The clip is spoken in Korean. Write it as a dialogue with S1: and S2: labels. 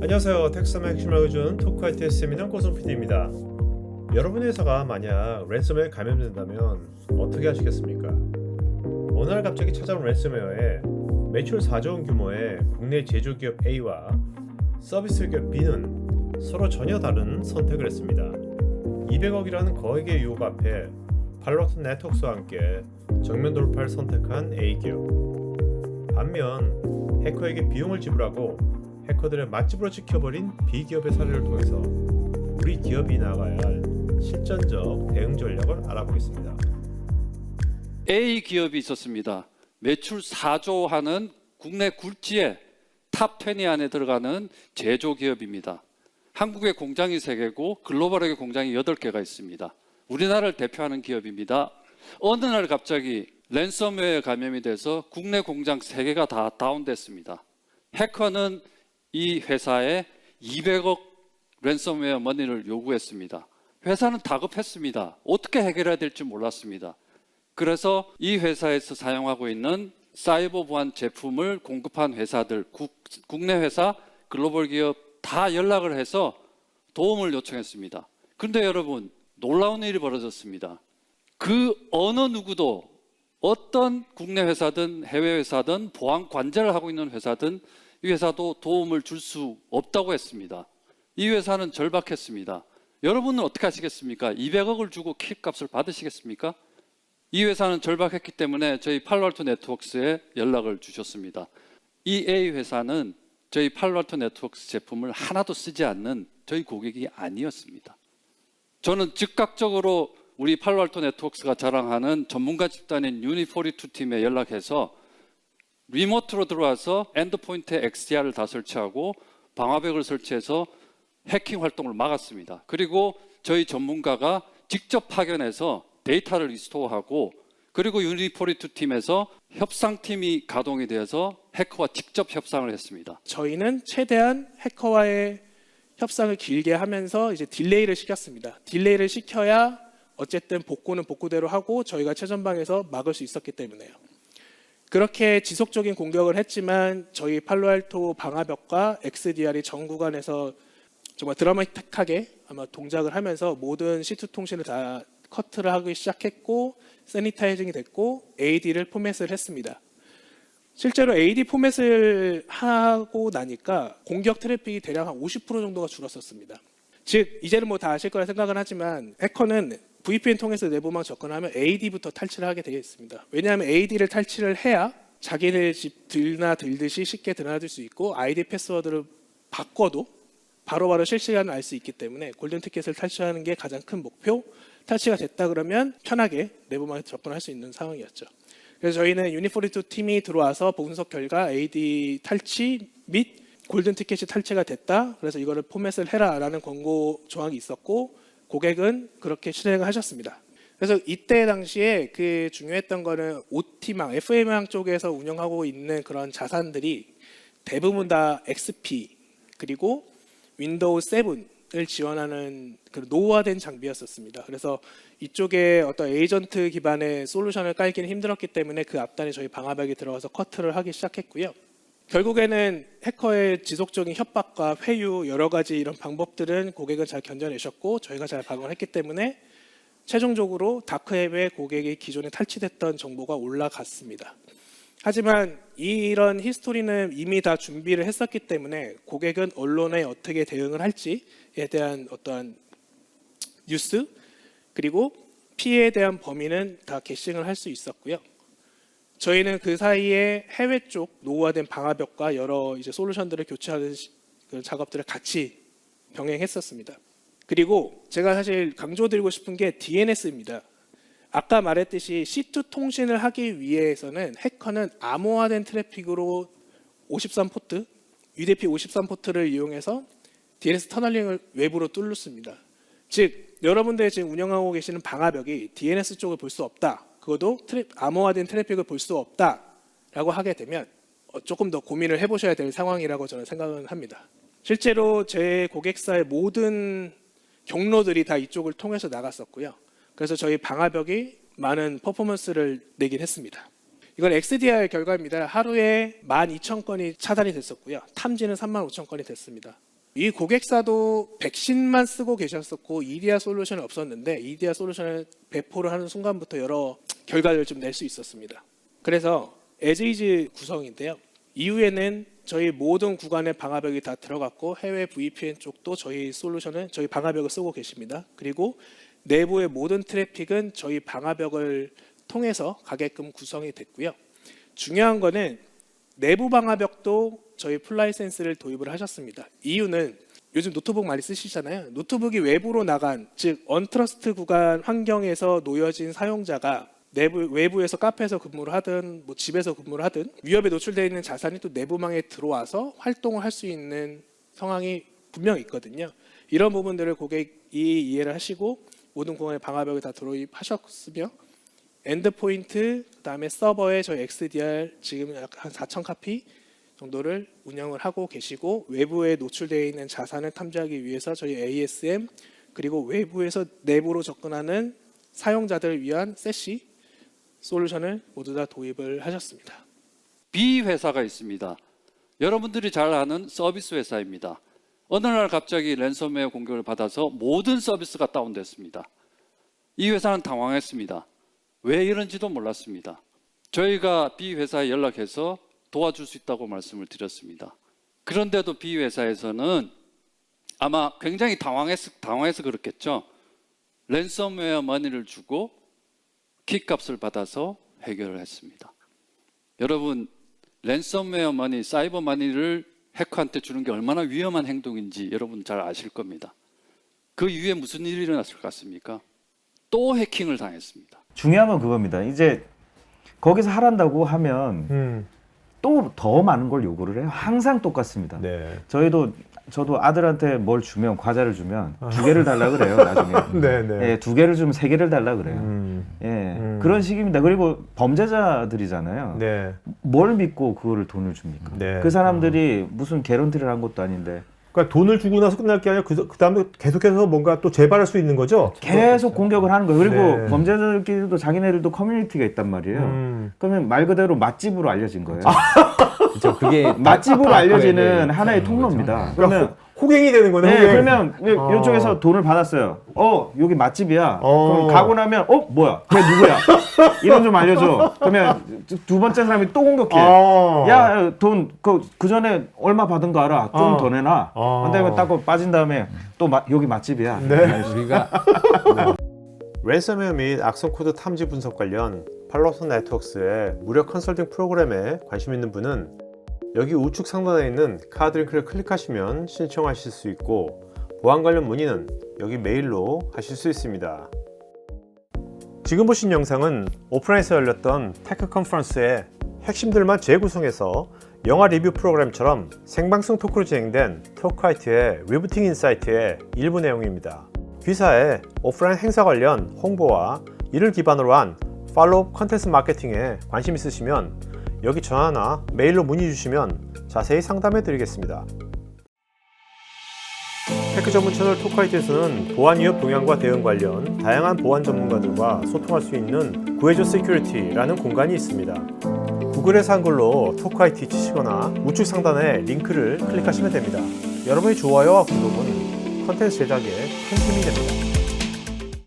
S1: 안녕하세요. 텍스타의 핵심을 알려주는 토크아이티 세미나 고성 PD입니다. 여러분의 회사가 만약 랜섬웨어에 감염된다면 어떻게 하시겠습니까? 어느 날 갑자기 찾아온 랜섬웨어에 매출 4조 원 규모의 국내 제조기업 A와 서비스 기업 B는 서로 전혀 다른 선택을 했습니다. 200억이라는 거액의 유혹 앞에 팔로트 네트워크와 함께 정면 돌파를 선택한 A 기업. 반면 해커에게 비용을 지불하고 해커들의 맛집으로 지켜버린 B기업의 사례를 통해서 우리 기업이 나가야 할 실전적 대응 전략을 알아보겠습니다.
S2: A 기업이 있었습니다. 매출 4조 하는 국내 굴지의 탑20 안에 들어가는 제조 기업입니다. 한국에 공장이 3개고 글로벌하게 공장이 8개가 있습니다. 우리나라를 대표하는 기업입니다. 어느 날 갑자기 랜섬웨어에 감염이 돼서 국내 공장 3개가 다 다운됐습니다. 해커는 이 회사에 200억 랜섬웨어 머니를 요구했습니다. 회사는 다급했습니다. 어떻게 해결해야 될지 몰랐습니다. 그래서 이 회사에서 사용하고 있는 사이버 보안 제품을 공급한 회사들, 국, 국내 회사, 글로벌 기업 다 연락을 해서 도움을 요청했습니다. 그런데 여러분, 놀라운 일이 벌어졌습니다. 그 어느 누구도 어떤 국내 회사든 해외 회사든 보안 관제를 하고 있는 회사든 이 회사도 도움을 줄 수 없다고 했습니다. 이 회사는 절박했습니다. 여러분은 어떻게 하시겠습니까? 200억을 주고 킥값을 받으시겠습니까? 이 회사는 절박했기 때문에 저희 팔로알토 네트워크스에 연락을 주셨습니다. 이 A 회사는 저희 팔로알토 네트워크스 제품을 하나도 쓰지 않는 저희 고객이 아니었습니다. 저는 즉각적으로 우리 팔로알토 네트워크스가 자랑하는 전문가 집단인 유니42 팀에 연락해서 리모트로 들어와서 엔드포인트에 XDR을 다 설치하고 방화벽을 설치해서 해킹 활동을 막았습니다. 그리고 저희 전문가가 직접 파견해서 데이터를 리스토어하고 그리고 유니포리투 팀에서 협상팀이 가동이 되어서 해커와 직접 협상을 했습니다.
S3: 저희는 최대한 해커와의 협상을 길게 하면서 이제 딜레이를 시켰습니다. 딜레이를 시켜야 어쨌든 복구는 복구대로 하고 저희가 최전방에서 막을 수 있었기 때문에요. 그렇게 지속적인 공격을 했지만 저희 팔로알토 방화벽과 XDR이 전 구간에서 정말 드라마틱하게 아마 동작을 하면서 모든 C2 통신을 다 커트를 하기 시작했고 세니타이징이 됐고 AD를 포맷을 했습니다. 실제로 AD 포맷을 하고 나니까 공격 트래픽이 대략 한 50% 정도가 줄었었습니다. 즉 이제는 뭐 다 아실 거라 생각은 하지만 해커는 VPN 통해서 내부망 접근하면 AD부터 탈취를 하게 되어 있습니다. 왜냐하면 AD를 탈취를 해야 자기네 집 들나 들듯이 쉽게 드나들 수 있고 아이디 패스워드를 바꿔도 바로 바로 실시간을 알 수 있기 때문에 골든 티켓을 탈취하는 게 가장 큰 목표. 탈취가 됐다 그러면 편하게 내부망에 접근할 수 있는 상황이었죠. 그래서 저희는 유니포리투 팀이 들어와서 분석 결과 AD 탈취 및 골든 티켓이 탈취가 됐다. 그래서 이거를 포맷을 해라라는 권고 조항이 있었고 고객은 그렇게 실행을 하셨습니다. 그래서 이때 당시에 그 중요했던 거는 OT망, FM망 쪽에서 운영하고 있는 그런 자산들이 대부분 다 XP 그리고 윈도우 7을 지원하는 그 노후화된 장비였었습니다. 그래서 이쪽에 어떤 에이전트 기반의 솔루션을 깔기는 힘들었기 때문에 그 앞단에 저희 방화벽이 들어가서 커트를 하기 시작했고요. 결국에는 해커의 지속적인 협박과 회유 여러 가지 이런 방법들은 고객은 잘 견뎌내셨고 저희가 잘 방어를 했기 때문에 최종적으로 다크웹에 고객이 기존에 탈취됐던 정보가 올라갔습니다. 하지만 이런 히스토리는 이미 다 준비를 했었기 때문에 고객은 언론에 어떻게 대응을 할지에 대한 어떠한 뉴스 그리고 피해에 대한 범위는 다 게싱을 할 수 있었고요. 저희는 그 사이에 해외 쪽 노후화된 방화벽과 여러 이제 솔루션들을 교체하는 시- 그 작업들을 같이 병행했었습니다. 그리고 제가 사실 강조드리고 싶은 게 DNS입니다. 아까 말했듯이 C2 통신을 하기 위해서는 해커는 암호화된 트래픽으로 53포트, UDP 53포트를 이용해서 DNS 터널링을 외부로 뚫습니다. 즉 여러분들이 지금 운영하고 계시는 방화벽이 DNS 쪽을 볼 수 없다. 그것도 트래, 암호화된 트래픽을 볼 수 없다라고 하게 되면 어, 조금 더 고민을 해보셔야 될 상황이라고 저는 생각을 합니다. 실제로 제 고객사의 모든 경로들이 다 이쪽을 통해서 나갔었고요. 그래서 저희 방화벽이 많은 퍼포먼스를 내긴 했습니다. 이건 XDR 결과입니다. 하루에 12,000건이 차단이 됐었고요. 탐지는 35,000건이 됐습니다. 이 고객사도 백신만 쓰고 계셨었고 EDR 솔루션이 없었는데 EDR 솔루션을 배포를 하는 순간부터 여러 결과를 좀 낼 수 있었습니다. 그래서 에즈이즈 구성인데요. 이후에는 저희 모든 구간의 방화벽이 다 들어갔고 해외 VPN 쪽도 저희 솔루션은 저희 방화벽을 쓰고 계십니다. 그리고 내부의 모든 트래픽은 저희 방화벽을 통해서 가게끔 구성이 됐고요. 중요한 거는 내부 방화벽도 저희 플라이센스를 도입을 하셨습니다. 이유는 요즘 노트북 많이 쓰시잖아요. 노트북이 외부로 나간 즉 언트러스트 구간 환경에서 놓여진 사용자가 내부 외부에서 카페에서 근무를 하든 뭐 집에서 근무를 하든 위협에 노출되어 있는 자산이 또 내부망에 들어와서 활동을 할 수 있는 상황이 분명히 있거든요. 이런 부분들을 고객이 이해를 하시고 모든 공간의 방화벽을 다 도입하셨으며 엔드포인트 그다음에 서버에 저희 XDR 지금 약한 4천 카피 정도를 운영을 하고 계시고 외부에 노출되어 있는 자산을 탐지하기 위해서 저희 ASM 그리고 외부에서 내부로 접근하는 사용자들을 위한 세시 솔루션을 모두 다 도입을 하셨습니다.
S2: B 회사가 있습니다. 여러분들이 잘 아는 서비스 회사입니다. 어느 날 갑자기 랜섬웨어 공격을 받아서 모든 서비스가 다운됐습니다. 이 회사는 당황했습니다. 왜 이런지도 몰랐습니다. 저희가 B 회사에 연락해서 도와줄 수 있다고 말씀을 드렸습니다. 그런데도 B 회사에서는 아마 굉장히 당황해서, 당황해서 그렇겠죠. 랜섬웨어 머니를 주고 킥값을 받아서 해결을 했습니다. 여러분, 랜섬웨어 머니, 사이버 머니를 해커한테 주는 게 얼마나 위험한 행동인지 여러분 잘 아실 겁니다. 그 이후에 무슨 일이 일어났을 것 같습니까? 또 해킹을 당했습니다.
S4: 중요한 건 그겁니다. 이제 거기서 하란다고 하면
S1: 음,
S4: 또 더 많은 걸 요구를 해요. 항상 똑같습니다.
S1: 네.
S4: 저희도 저도 아들한테 뭘 주면 과자를 주면 두 개를 달라 그래요. 나중에.
S1: 네, 네.
S4: 예, 두 개를 주면 세 개를 달라 그래요.
S1: 음,
S4: 예,
S1: 음.
S4: 그런 식입니다. 그리고 범죄자들이잖아요.
S1: 네.
S4: 뭘 믿고 그거를 돈을 줍니까?
S1: 네.
S4: 그 사람들이 무슨 개런티를 한 것도 아닌데
S1: 그러니까 돈을 주고 나서 끝날 게 아니라 그, 그 다음에 계속해서 뭔가 또 재발할 수 있는 거죠?
S4: 계속 공격을 하는 거예요. 그리고
S1: 네.
S4: 범죄자들끼리도 자기네들도 커뮤니티가 있단 말이에요.
S1: 음.
S4: 그러면 말 그대로 맛집으로 알려진 거예요.
S5: 그렇죠. 그게
S4: 맛집으로 알려지는
S5: 네,
S4: 하나의
S5: 그런
S4: 통로입니다.
S5: 거죠.
S4: 그러면
S1: 호갱이 되는 거네.
S4: 네,
S1: 호갱.
S4: 그러면 요-
S1: 어.
S4: 요쪽에서 돈을 받았어요. 어, 여기 맛집이야.
S1: 어.
S4: 그럼 가고 나면 어, 뭐야? 걔 누구야? 이름 좀 알려줘. 그러면 두- 두 번째 사람이 또 공격해.
S1: 어.
S4: 야, 돈, 그, 그 전에 얼마 받은 거 알아? 좀
S1: 어.
S4: 더 내놔.
S1: 어.
S4: 근데 딱 빠진 다음에 또 마- 여기 맛집이야.
S1: 네.
S5: 우리가
S1: 랜섬웨어 및 악성 코드 탐지 분석 관련 팔로스 네트워크스의 무료 컨설팅 프로그램에 관심 있는 분은 여기 우측 상단에 있는 카드 링크를 클릭하시면 신청하실 수 있고 보안 관련 문의는 여기 메일로 하실 수 있습니다. 지금 보신 영상은 오프라인에서 열렸던 테크 컨퍼런스의 핵심들만 재구성해서 영화 리뷰 프로그램처럼 생방송 토크로 진행된 토크하이트의 리부팅 인사이트의 일부 내용입니다. 귀사의 오프라인 행사 관련 홍보와 이를 기반으로 한 팔로우 컨텐츠 마케팅에 관심 있으시면 여기 전화나 메일로 문의 주시면 자세히 상담해 드리겠습니다. 테크 전문 채널 토크하이트에서는 보안 위협 동향과 대응 관련 다양한 보안 전문가들과 소통할 수 있는 구해줘 시큐리티라는 공간이 있습니다. 구글에서 한글로 토크하이트 치시거나 우측 상단에 링크를 클릭하시면 됩니다. 여러분의 좋아요와 구독은 컨텐츠 제작에 큰 힘이 됩니다.